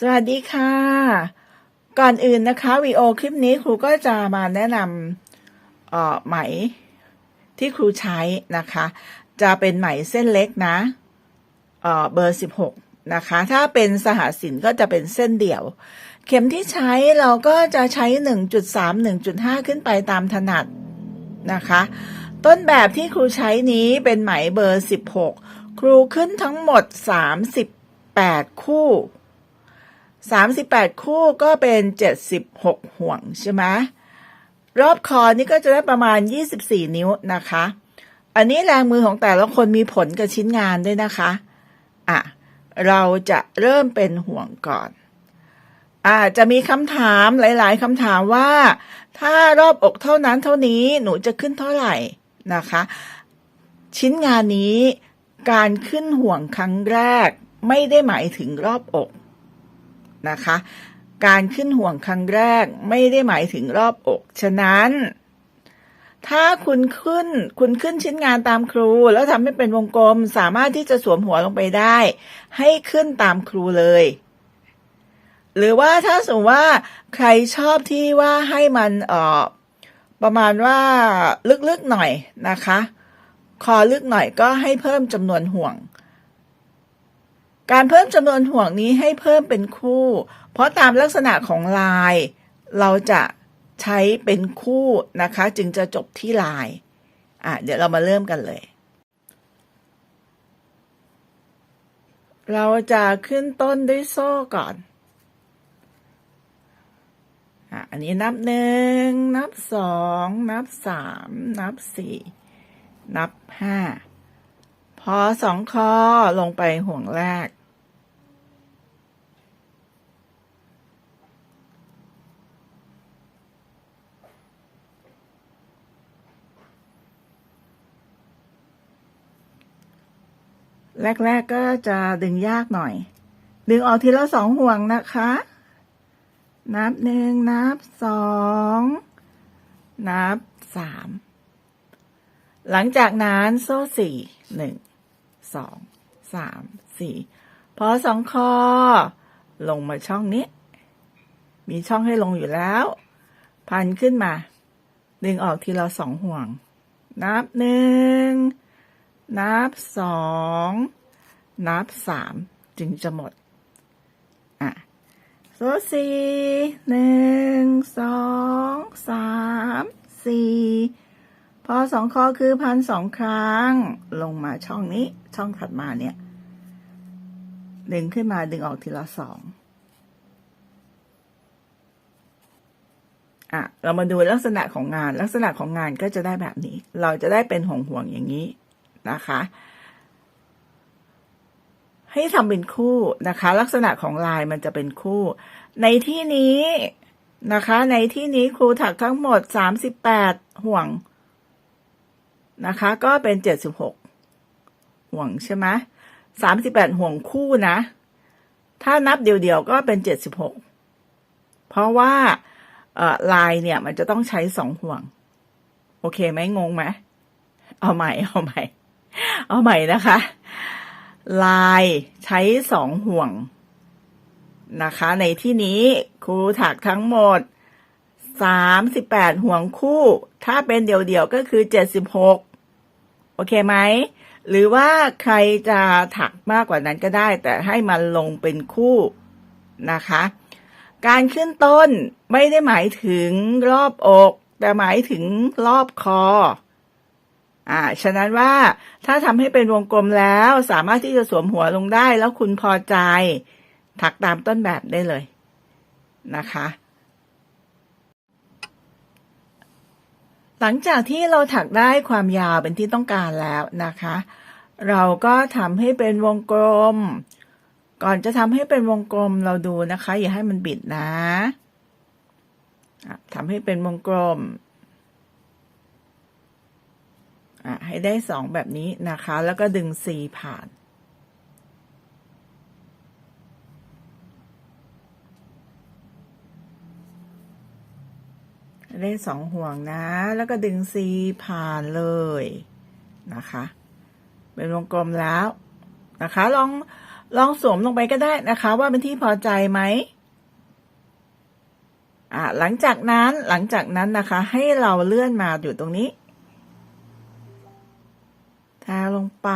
สวัสดีค่ะ ก่อนอื่นนะคะวีโอคลิปนี้ครูก็จะมาแนะนำเอ่อไหมที่ครูใช้นะคะ จะเป็นไหมเส้นเล็กนะเอ่อเบอร์ 16 นะคะ ถ้าเป็นสหสินก็จะเป็นเส้นเดี่ยว เข็มที่ใช้เราก็จะใช้ 1.3 1.5 ขึ้นไปตามถนัดนะคะ ต้นแบบที่ครูใช้นี้เป็นไหมเบอร์ 16 ครูขึ้นทั้งหมด 38 คู่ 38คู่ก็เป็น76ห่วงใช่ไหมรอบคอนี่ก็จะได้ประมาณ24นิ้วนะคะ อันนี้แรงมือของแต่ละคนมีผลกับชิ้นงานด้วยนะคะอะเราจะเริ่มเป็นห่วงก่อนอ่าจะมีคำถามหลาย ๆคำถามว่า ถ้ารอบอกเท่านั้นเท่านี้หนูจะขึ้นเท่าไหร่นะคะ ชิ้นงานนี้การขึ้นห่วงครั้งแรกไม่ได้หมายถึงรอบอก นะคะ การขึ้นห่วงครั้งแรกไม่ได้หมายถึงรอบอก ฉะนั้น ถ้าคุณขึ้นคุณขึ้นชิ้นงานตามครู แล้วทำให้เป็นวงกลมสามารถที่จะสวมหัวลงไปได้ ให้ขึ้นตามครูเลยหรือว่าถ้าสมมติว่าใครชอบที่ว่าให้มันเออประมาณว่าลึกๆหน่อยนะคะ คอลึกหน่อยก็ให้เพิ่มจำนวนห่วง การเพิ่มจำนวนห่วงนี้ให้เพิ่มเป็นคู่ เพราะตามลักษณะของลาย เราจะใช้เป็นคู่นะคะ จึงจะจบที่ลายอะเดี๋ยวเรามาเริ่มกันเลย เราจะขึ้นต้นด้วยโซ่ก่อนอะอันนี้นับหนึ่งนับสองนับสามนับสี่นับห้า พอสองคอลงไปห่วงแรก แรก ๆ ก็จะดึงยากหน่อย ดึงออกทีละสองห่วงนะคะ นับหนึ่งนับสองนับสามหลังจากนั้นโซ่สี่หนึ่ง สองสามสี่พอสองคอ ลงมาช่องนี้ มีช่องให้ลงอยู่แล้ว พันขึ้นมา ดึงออกทีละสองห่วง นับหนึ่ง นับสอง นับสามจึงจะหมด อะโซ่สี่หนึ่ง พอสองคอคือพันสองครั้ง ลงมาช่องนี้ ช่องถัดมาเนี่ย ดึงขึ้นมาดึงออกทีละสองอะ เรามาดูลักษณะของงาน ลักษณะของงานก็จะได้แบบนี้ เราจะได้เป็นห่วงห่วงอย่างนี้นะคะ ให้ทำเป็นคู่นะคะ ลักษณะของลายมันจะเป็นคู่ ในที่นี้นะคะ ในที่นี้ครูถักทั้งหมดสามสิบแปดห่วง นะคะ ก็เป็นเจ็ดสิบหกห่วงใช่ไหมสามสิบแปดห่วงคู่นะ ถ้านับเดียวๆก็เป็นเจ็ดสิบหกเพราะว่าลายเนี่ยมันจะต้องใช้สองห่วง โอเคไหมงงไหมเอาใหม่เอาใหม่ เอาใหม่นะคะ ลายใช้สองห่วงนะคะ ในที่นี้ครูถักทั้งหมด สามสิบแปดห่วงคู่ ถ้าเป็นเดี่ยวๆก็คือเจ็ดสิบหกโอเคไหม หรือว่าใครจะถักมากกว่านั้นก็ได้ แต่ให้มันลงเป็นคู่นะคะ การขึ้นต้นไม่ได้หมายถึงรอบอก แต่หมายถึงรอบคออ่า ฉะนั้นว่าถ้าทำให้เป็นวงกลมแล้วสามารถที่จะสวมหัวลงได้แล้วคุณพอใจ ถักตามต้นแบบได้เลยนะคะ หลังจากที่เราถักได้ความยาวเป็นที่ต้องการแล้วนะคะ เราก็ทำให้เป็นวงกลม ก่อนจะทำให้เป็นวงกลมเราดูนะคะ อย่าให้มันบิดนะทำให้เป็นวงกลมให้ได้สองแบบนี้นะคะ แล้วก็ดึงสีผ่าน ได้สองห่วงนะ แล้วก็ดึงซีผ่านเลยนะคะ เป็นวงกลมแล้วนะคะ ลองลองสวมลงไปก็ได้นะคะ ว่าเป็นที่พอใจไหมอ่าหลังจากนั้นหลังจากนั้นนะคะ ให้เราเลื่อนมาอยู่ตรงนี้ทาลงไป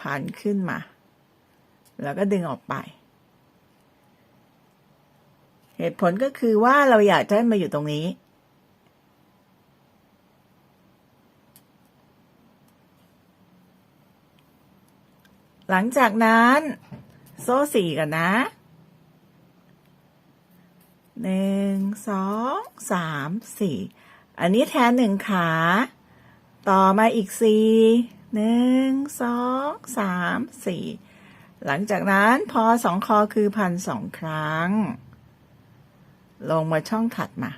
ผ่านขึ้นมา แล้วก็ดึงออกไป เหตุผลก็คือว่าเราอยากจะให้มาอยู่ตรงนี้ หลังจากนั้น โซ่สี่กันนะหนึ่งสองสามสี่อันนี้แทนหนึ่งขา ต่อมาอีกสี่หนึ่งสองสามสี่หลังจากนั้นพอสองคอคือพันสองครั้ง ลงมาช่องถัดมา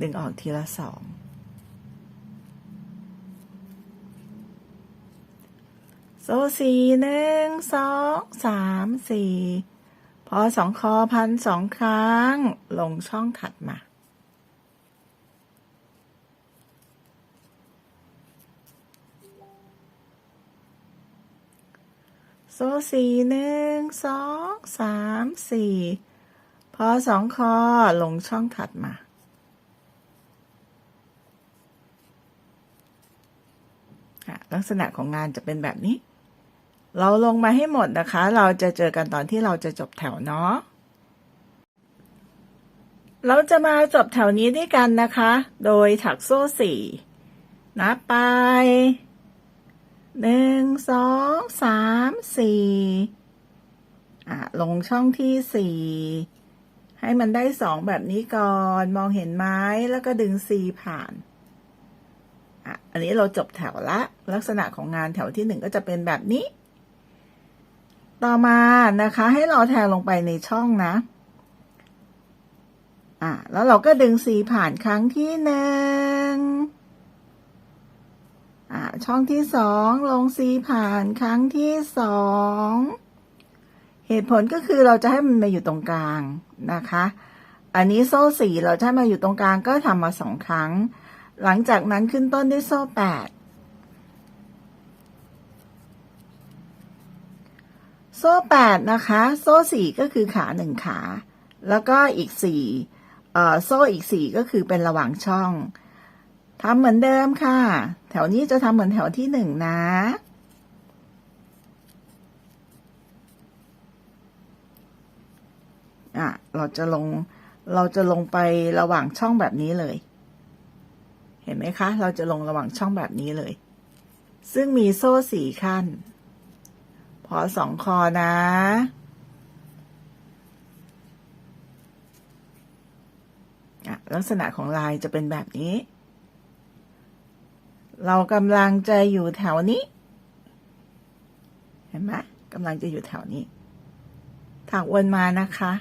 ดึงออกทีละสอง โซ่สี่หนึ่งสองสามสี่พอสองคอพันสองครั้ง ลงช่องถัดมา โซ่สี่หนึ่งสองสามสี่พอสองคอลงช่องถัดมาลักษณะของงานจะเป็นแบบนี้ เราลงมาให้หมดนะคะ เราจะเจอกันตอนที่เราจะจบแถวเนาะ เราจะมาจบแถวนี้ด้วยกันนะคะ โดยถักโซ่สี่นับไปหนึ่งสองสามสี่อะลงช่องที่สี่ให้มันได้สองแบบนี้ก่อนมองเห็นไหมแล้วก็ดึงซีผ่านอะอันนี้เราจบแถวละ ลักษณะของงานแถวที่หนึ่งก็จะเป็นแบบนี้ ต่อมานะคะ ให้เราแทงลงไปในช่องนะ อะแล้วเราก็ดึงซีผ่านครั้งที่หนึ่งอ่าช่องที่สองลงซีผ่านครั้งที่สองเหตุผลก็คือเราจะให้มันมาอยู่ตรงกลางนะคะ อันนี้โซ่สี่เราจะให้มาอยู่ตรงกลางก็ทำมาสองครั้ง หลังจากนั้นขึ้นต้นด้วยโซ่แปด โซ่แปดนะคะ โซ่สี่ก็คือขาหนึ่งขา แล้วก็อีกสี่เอ่อโซ่อีกสี่ก็คือเป็นระหว่างช่องทำเหมือนเดิมค่ะ แถวนี้จะทำเหมือนแถวที่หนึ่งนะอะเราจะลงเราจะลงไประหว่างช่องแบบนี้เลย เห็นไหมคะ เราจะลงระหว่างช่องแบบนี้เลย ซึ่งมีโซ่สี่ขั้น พอสองคอนะลักษณะของลายจะเป็นแบบนี้ เรากำลังจะอยู่แถวนี้ เห็นไหมกำลังจะอยู่แถวนี้ถักวนมานะคะ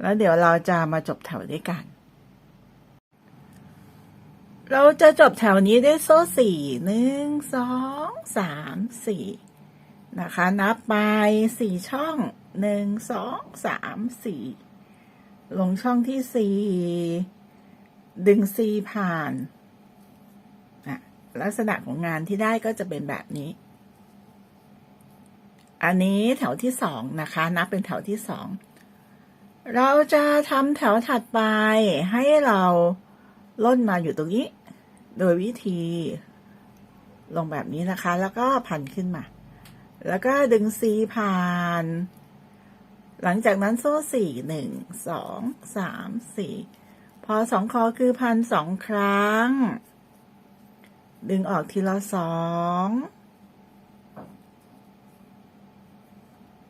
แล้วเดี๋ยวเราจะมาจบแถวด้วยกัน เราจะจบแถวนี้ด้วยโซ่สี่หนึ่งสองสามสี่ นะคะ นับไปสี่ช่องหนึ่งสองสามสี่ลงช่องที่สี่ดึงซีผ่านลักษณะของงานที่ได้ก็จะเป็นแบบนี้ อันนี้แถวที่สองนะคะ นับเป็นแถวที่สอง เราจะทำแถวถัดไปให้เราล่นมาอยู่ตรงนี้ โดยวิธีลงแบบนี้นะคะ แล้วก็พันขึ้นมา แล้วก็ดึงซีผ่าน หลังจากนั้นโซ่สี่หนึ่งสองสามสี่พอสองคอคือพันสองครั้ง ดึงออกทีละสอง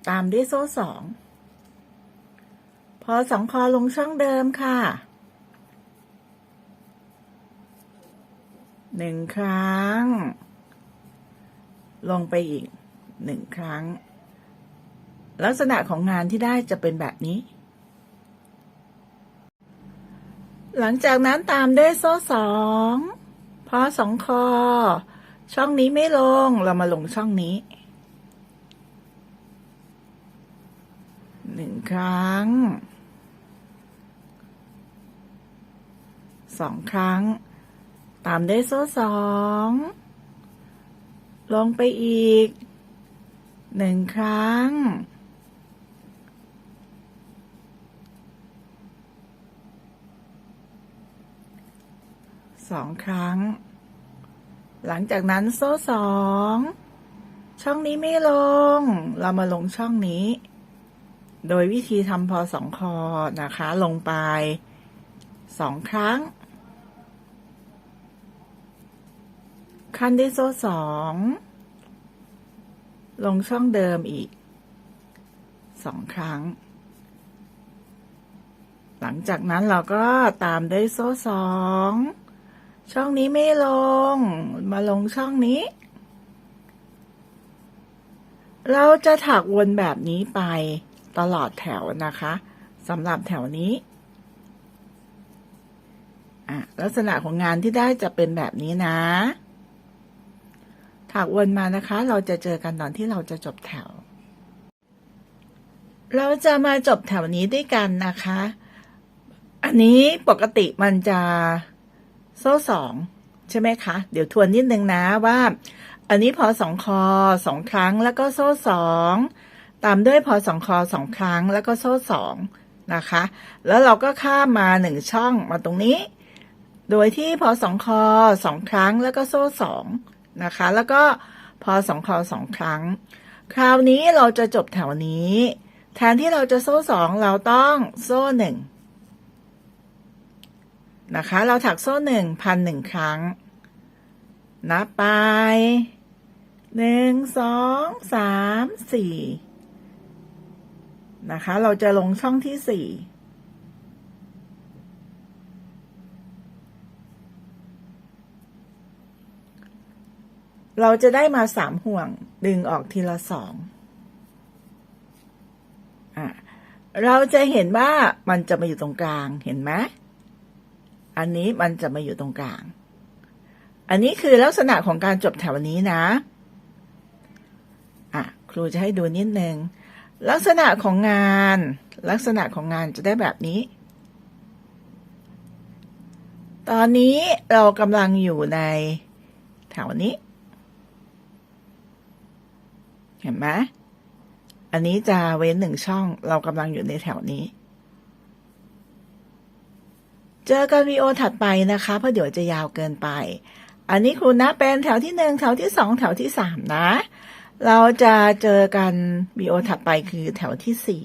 ตามด้วยโซ่สองพอสองคอลงช่องเดิมค่ะหนึ่งครั้ง ลงไปอีก หนึ่งครั้ง ลักษณะของงานที่ได้จะเป็นแบบนี้ หลังจากนั้นตามด้วยโซ่สองพอสองคอ ช่องนี้ไม่ลงเรามาลงช่องนี้หนึ่งครั้งสองครั้ง ตามด้วยโซ่สอง ลงไปอีก หนึ่งครั้ง สองครั้ง หลังจากนั้นโซ่สอง ช่องนี้ไม่ลง เรามาลงช่องนี้ โดยวิธีทำพอสองคอนะคะ ลงไปสองครั้ง ขั้นที่โซ่สอง ลงช่องเดิมอีกสองครั้ง หลังจากนั้นเราก็ตามด้วยโซ่สองช่องนี้ไม่ลง มาลงช่องนี้ เราจะถักวนแบบนี้ไปตลอดแถวนะคะสำหรับแถวนี้ลักษณะของงานที่ได้จะเป็นแบบนี้นะ ถักวนมานะคะ เราจะเจอกันตอนที่เราจะจบแถว เราจะมาจบแถวนี้ด้วยกันนะคะ อันนี้ปกติมันจะโซ่สองใช่ไหมคะ เดี๋ยวทวนนิดนึงนะว่า อันนี้พอสองคอสองครั้งแล้วก็โซ่สองตามด้วยพอสองคอสองครั้งแล้วก็โซ่สองนะคะ แล้วเราก็ข้ามมาหนึ่งช่องมาตรงนี้ โดยที่พอสองคอสองครั้งแล้วก็โซ่สอง นะคะ แล้วก็พอสองครอสองครั้ง คราวนี้เราจะจบแถวนี้ แทนที่เราจะโซ่สองเราต้องโซ่หนึ่งนะคะ เราถักโซ่หนึ่งพันหนึ่งครั้ง นับไปหนึ่งสองสามสี่นะคะ เราจะลงช่องที่สี่ เราจะได้มาสามห่วงดึงออกทีละสองอะเราจะเห็นว่ามันจะมาอยู่ตรงกลางเห็นไหมอันนี้มันจะมาอยู่ตรงกลาง อันนี้คือลักษณะของการจบแถวนี้นะอะครูจะให้ดูนิดนึงลักษณะของงาน ลักษณะของงานจะได้แบบนี้ ตอนนี้เรากำลังอยู่ในแถวนี้ เห็นไหมอันนี้จะเว้นหนึ่งช่องเรากำลังอยู่ในแถวนี้ เจอกันวีโอถัดไปนะคะเพราะเดี๋ยวจะยาวเกินไป อันนี้ครูนะเป็นแถวที่หนึ่งแถวที่สองแถวที่สามนะ เราจะเจอกันวีโอถัดไปคือแถวที่สี่